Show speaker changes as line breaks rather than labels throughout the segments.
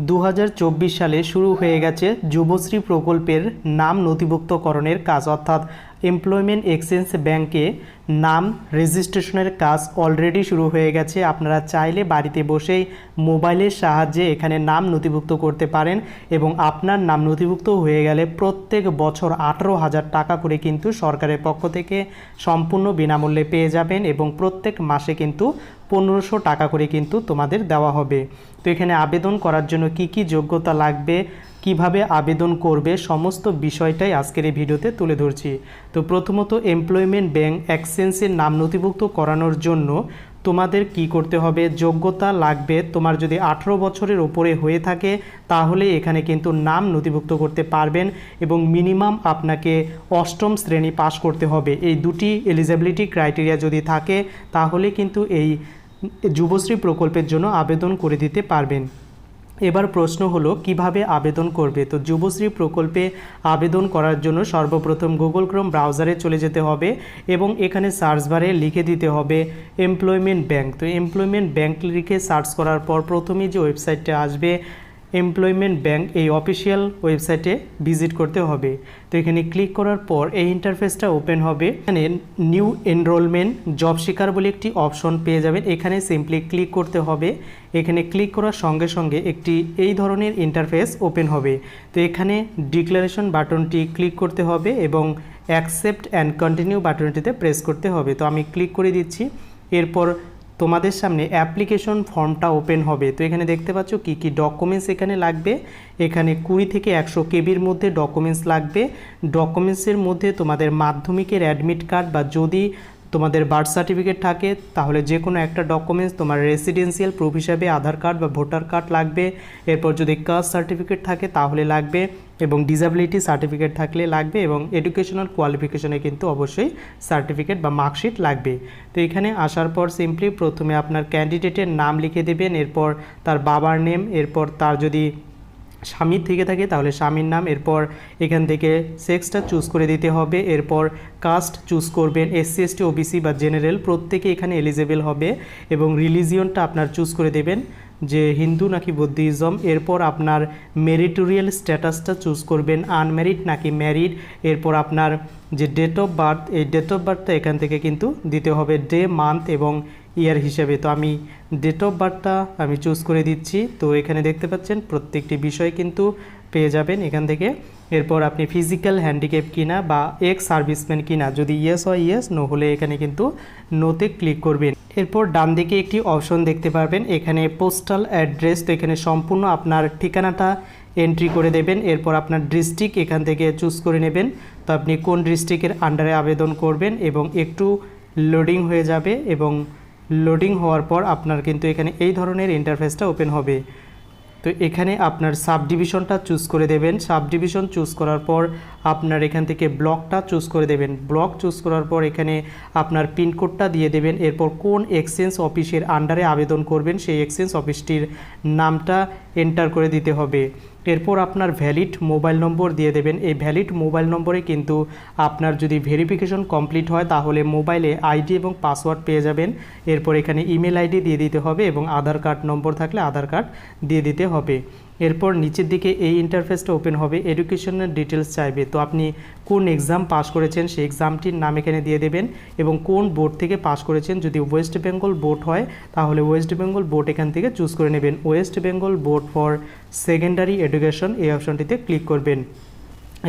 দু হাজার চব্বিশ সালে শুরু হয়ে গেছে যুবশ্রী প্রকল্পের নাম নথিভুক্তকরণের কাজ অর্থাৎ এমপ্লয়মেন্ট এক্সচেঞ্জ ব্যাংকে নাম রেজিস্ট্রেশনের কাজ অলরেডি শুরু হয়ে গেছে। আপনারা চাইলে বাড়িতে বসেই মোবাইলের সাহায্যে এখানে নাম নথিভুক্ত করতে পারেন এবং আপনার নাম নথিভুক্ত হয়ে গেলে প্রত্যেক বছর আঠেরো হাজার টাকা করে কিন্তু সরকারের পক্ষ থেকে সম্পূর্ণ বিনামূল্যে পেয়ে যাবেন এবং প্রত্যেক মাসে কিন্তু পনেরোশো টাকা করে কিন্তু তোমাদের দেওয়া হবে। তো এখানে আবেদন করার জন্য কি কি যোগ্যতা লাগবে? কীভাবে আবেদন করবে সমস্ত বিষয়টাই আজকের এই ভিডিওতে তুলে ধরছি। তো প্রথমত এমপ্লয়মেন্ট ব্যাংক এক্সচেঞ্জের নাম নথিভুক্ত করানোর জন্য তোমাদের কি করতে হবে? যোগ্যতা লাগবে তোমার যদি আঠেরো বছরের ওপরে হয়ে থাকে, তাহলে এখানে কিন্তু নাম নথিভুক্ত করতে পারবেন এবং মিনিমাম আপনাকে অষ্টম শ্রেণি পাশ করতে হবে। এই দুটি এলিজিবিলিটি ক্রাইটেরিয়া যদি থাকে, তাহলে কিন্তু এই যুবশ্রী প্রকল্পের জন্য আবেদন করে দিতে পারবেন। এবার প্রশ্ন হলো, কীভাবে আবেদন করবে? তো যুবশ্রী প্রকল্পে আবেদন করার জন্য সর্বপ্রথম গুগল ক্রোম ব্রাউজারে চলে যেতে হবে এবং এখানে সার্চ বারে লিখে দিতে হবে এমপ্লয়মেন্ট ব্যাংক। তো এমপ্লয়মেন্ট ব্যাংক লিখে সার্চ করার পর প্রথমেই যে ওয়েবসাইটটা আসবে এমপ্লয়মেন্ট ব্যাংক এই অফিসিয়াল ওয়েবসাইটে ভিজিট করতে হবে। তো এখানে ক্লিক করার পর এই ইন্টারফেসটা ওপেন হবে। এখানে নিউ এনরোলমেন্ট, জব শিকার বলে একটি অপশন পেয়ে যাবেন। এখানে সিম্পলি ক্লিক করতে হবে। এখানে ক্লিক করার সঙ্গে সঙ্গে একটি এই ধরনের ইন্টারফেস ওপেন হবে। তো এখানে ডিক্লারেশন বাটনটি ক্লিক করতে হবে এবং অ্যাকসেপ্ট অ্যান্ড কন্টিনিউ বাটনটিতে প্রেস করতে হবে। তো আমি ক্লিক করে দিচ্ছি। এরপর তোমাদের সামনে অ্যাপ্লিকেশন ফর্মটা ওপেন হবে। তো এখানে দেখতে পাচ্ছ কি কি ডকুমেন্টস এখানে লাগবে। এখানে কুড়ি থেকে একশো কেবির মধ্যে ডকুমেন্টস লাগবে। ডকুমেন্টসের মধ্যে তোমাদের মাধ্যমিকের অ্যাডমিট কার্ড বা যদি তোমাদের বার্থ সার্টিফিকেট থাকে, তাহলে যে কোনো একটা ডকুমেন্টস তোমার রেসিডেন্সিয়াল প্রুফ হিসাবে আধার কার্ড বা ভোটার কার্ড লাগবে। এরপর যদি কাস্ট সার্টিফিকেট থাকে, তাহলে লাগবে এবং ডিসাবিলিটি সার্টিফিকেট থাকলে লাগবে এবং এডুকেশনাল কোয়ালিফিকেশনে কিন্তু অবশ্যই সার্টিফিকেট বা মার্কশিট লাগবে। তো এখানে আসার পর সিম্পলি প্রথমে আপনার ক্যান্ডিডেটের নাম লিখে দেবেন, এরপর তার বাবার নেম এরপর তার যদি স্বামীর থেকে থাকে, তাহলে স্বামীর নাম, এরপর এখান থেকে সেক্সটা চুজ করে দিতে হবে, এরপর কাস্ট চুজ করবেন এসসি এসটি ওবিসি বা জেনারেল প্রত্যেকে এখানে এলিজেবল হবে এবং রিলিজিয়নটা আপনার চুজ করে দেবেন যে হিন্দু নাকি বুদ্ধিজম এরপর আপনার মেরিটোরিয়াল স্ট্যাটাসটা চুজ করবেন আনম্যারিড নাকি ম্যারিড এরপর আপনার যে ডেট অফ বার্থ এই ডেট অফ বার্থটা এখান থেকে কিন্তু দিতে হবে ডে মান্থ এবং ইয়ার হিসেবে। তো আমি ডেট অফ বার্থটা আমি চুজ করে দিচ্ছি। তো এখানে দেখতে পাচ্ছেন প্রত্যেকটি বিষয় কিন্তু পেয়ে যাবেন এখান থেকে। এরপর আপনি ফিজিক্যাল হ্যান্ডিক্যাপ কিনা বা এক্স সার্ভিসম্যান কিনা, যদি ইয়েস হয় ইয়েস নো হলে এখানে কিন্তু নোতে ক্লিক করবেন। এরপর ডান দিকে একটি অপশন দেখতে পারবেন। এখানে পোস্টাল অ্যাড্রেস তো এখানে সম্পূর্ণ আপনার ঠিকানাটা এন্ট্রি করে দেবেন। এরপর আপনার ডিস্ট্রিক্ট এখান থেকে চুজ করে নেবেন। তো আপনি কোন ডিস্ট্রিক্টের আন্ডারে আবেদন করবেন এবং একটু লোডিং হয়ে যাবে এবং লোডিং হওয়ার পর আপনার কিন্তু এখানে এই ধরনের ইন্টারফেসটা ওপেন হবে। তো এখানে আপনার সাব ডিভিশনটা চুজ করে দেবেন। সাব ডিভিশন চুজ করার পর আপনার এখান থেকে ব্লকটা চুজ করে দেবেন। ব্লক চুজ করার পর এখানে আপনার পিনকোডটা দিয়ে দেবেন। এরপর কোন এক্সচেঞ্জ অফিসের আন্ডারে আবেদন করবেন, সেই এক্সচেঞ্জ অফিসটির নামটা এন্টার করে দিতে হবে। এরপর আপনার ভ্যালিড মোবাইল নম্বর দিয়ে দেবেন। এই ভ্যালিড মোবাইল নম্বরে কিন্তু আপনার যদি ভেরিফিকেশন কমপ্লিট হয়, তাহলে মোবাইলে আইডি এবং পাসওয়ার্ড পেয়ে যাবেন। এরপর এখানে ইমেল আইডি দিয়ে দিতে হবে এবং আধার কার্ড নম্বর থাকলে আধার কার্ড দিয়ে দিতে হবে। এরপর নিচের দিকে এই ইন্টারফেসটা ওপেন হবে এডুকেশনের ডিটেলস চাইবে। তো আপনি কোন এক্সাম পাস করেছেন সেই এক্সামটির নাম এখানে দিয়ে দেবেন এবং কোন বোর্ড থেকে পাস করেছেন, যদি ওয়েস্ট বেঙ্গল বোর্ড হয়, তাহলে ওয়েস্ট বেঙ্গল বোর্ড এখান থেকে চুজ করে নেবেন। West Bengal board for secondary education এই অপশনটিতে ক্লিক করবেন।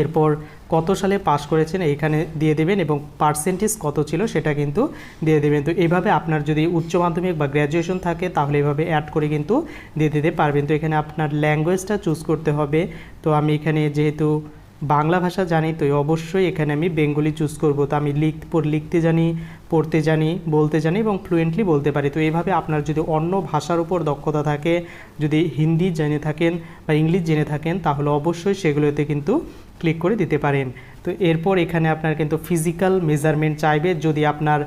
এরপর কত সালে পাশ করেছেন এইখানে দিয়ে দেবেন এবং পার্সেন্টেজ কত ছিল সেটা কিন্তু দিয়ে দেবেন। তো এইভাবে আপনার যদি উচ্চ মাধ্যমিক বা গ্র্যাজুয়েশন থাকে, তাহলে এইভাবে অ্যাড করে কিন্তু দিয়ে দিতে পারবেন। তো এখানে আপনার ল্যাঙ্গুয়েজটা চুজ করতে হবে। তো আমি এখানে যেহেতু বাংলা ভাষা জানি, তো অবশ্যই এখানে আমি বেঙ্গলি চুজ করব। তো আমি লিখ লিখতে জানি, পড়তে জানি, বলতে জানি এবং ফ্লুয়েন্টলি বলতে পারি। তো এইভাবে আপনার যদি অন্য ভাষার উপর দক্ষতা থাকে, যদি হিন্দি জেনে থাকেন বা ইংলিশ জেনে থাকেন, তাহলে অবশ্যই সেগুলোতে কিন্তু ক্লিক করে দিতে পারেন। তো এরপর এখানে আপনার কিন্তু ফিজিক্যাল মেজারমেন্ট চাইবে। যদি আপনার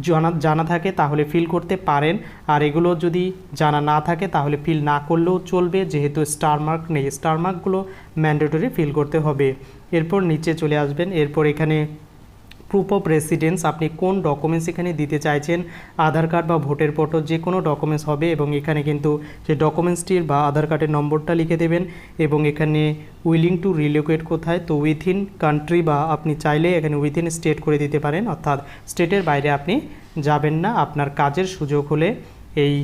জানা জানা থাকে তাহলে ফিল করতে পারেন। আর এগুলো যদি জানা না থাকে তাহলে ফিল না করলেও চলবে। যেহেতু স্টার মার্ক নেই স্টার মার্কগুলো ম্যান্ডেটরি ফিল করতে হবে। এরপর নিচে চলে আসবেন। এরপর এখানে প্রুফ অফ রেসিডেন্স আপনি কোন ডকুমেন্টস এখানে দিতে চাইছেন, আধার কার্ড বা ভোটের ফটো যে কোনো ডকুমেন্টস হবে এবং এখানে কিন্তু যে ডকুমেন্টসটির বা আধার কার্ডের নম্বরটা লিখে দেবেন এবং এখানে উইলিং টু রিলোকেট কোথায়, তো উইথিন কান্ট্রি বা আপনি চাইলে এখানে উইথিন স্টেট করে দিতে পারেন, অর্থাৎ স্টেটের বাইরে আপনি যাবেন না, আপনার কাজের সুযোগ হলে এই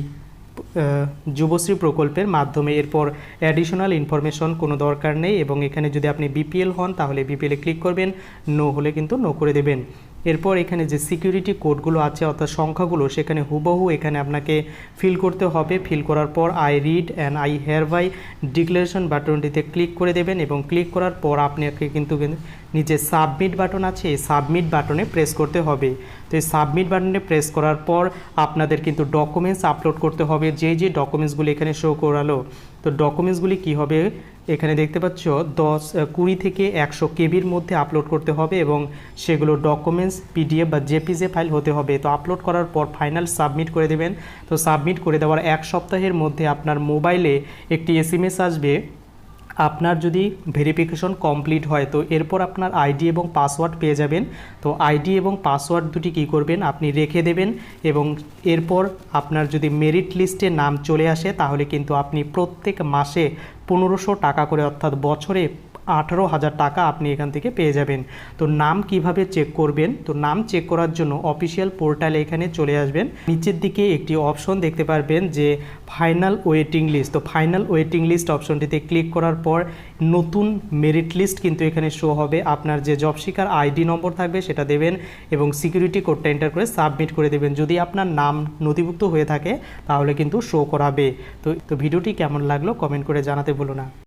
যুবশ্রী প্রকল্পের মাধ্যমে। এরপর অ্যাডিশনাল ইনফরমেশন কোনো দরকার নেই এবং এখানে যদি আপনি বিপিএল হন, তাহলে বিপিএলে ক্লিক করবেন। নো হলে কিন্তু নো করে দেবেন। এরপর এখানে যে সিকিউরিটি কোডগুলো আছে, অর্থাৎ সংখ্যাগুলো, সেখানে হুবহু এখানে আপনাকে ফিল করতে হবে। ফিল করার পর I read and I hereby declaration বাটনটিতে click করে দেবেন এবং ক্লিক করার পর আপনাকে কিন্তু নিচে সাবমিট বাটন আছে, এই সাবমিট বাটনে প্রেস করতে হবে। তো এই সাবমিট বাটনে প্রেস করার পর আপনাদের কিন্তু ডকুমেন্টস আপলোড করতে হবে। যে যে ডকুমেন্টসগুলো এখানে শো করালো তো ডকুমেন্টসগুলি কি হবে? এখানে দেখতে পাচ্ছ, দশ কুড়ি থেকে একশো কেবির মধ্যে আপলোড করতে হবে এবং সেগুলো ডকুমেন্টস পিডিএফ বা জেপিজে ফাইল হতে হবে। তো আপলোড করার পর ফাইনাল সাবমিট করে দেবেন। তো সাবমিট করে দেওয়ার এক সপ্তাহের মধ্যে আপনার মোবাইলে একটি এসএমএস আসবে। আপনার যদি ভেরিফিকেশন কমপ্লিট হয়, তো এরপর আপনার আইডি এবং পাসওয়ার্ড পেয়ে যাবেন। তো আইডি এবং পাসওয়ার্ড দুটি কী করবেন? আপনি রেখে দেবেন এবং এরপর আপনার যদি মেরিট লিস্টে নাম চলে আসে, তাহলে কিন্তু আপনি প্রত্যেক মাসে পনেরোশো টাকা করে, অর্থাৎ বছরে আঠারো হাজার টাকা আপনি এখান থেকে পেয়ে যাবেন। তো নাম কীভাবে চেক করবেন? তো নাম চেক করার জন্য অফিসিয়াল পোর্টালে এখানে চলে আসবেন। নিচের দিকে একটি অপশন দেখতে পারবেন যে ফাইনাল ওয়েটিং লিস্ট তো ফাইনাল ওয়েটিং লিস্ট অপশনটিতে ক্লিক করার পর নতুন মেরিট লিস্ট কিন্তু এখানে শো হবে। আপনার যে জব শিকার আইডি নম্বর থাকবে সেটা দেবেন এবং সিকিউরিটি কোডটা এন্টার করে সাবমিট করে দেবেন। যদি আপনার নাম নথিভুক্ত হয়ে থাকে তাহলে কিন্তু শো করাবে। তো তো ভিডিওটি কেমন লাগল কমেন্ট করে জানাতে ভুলো না।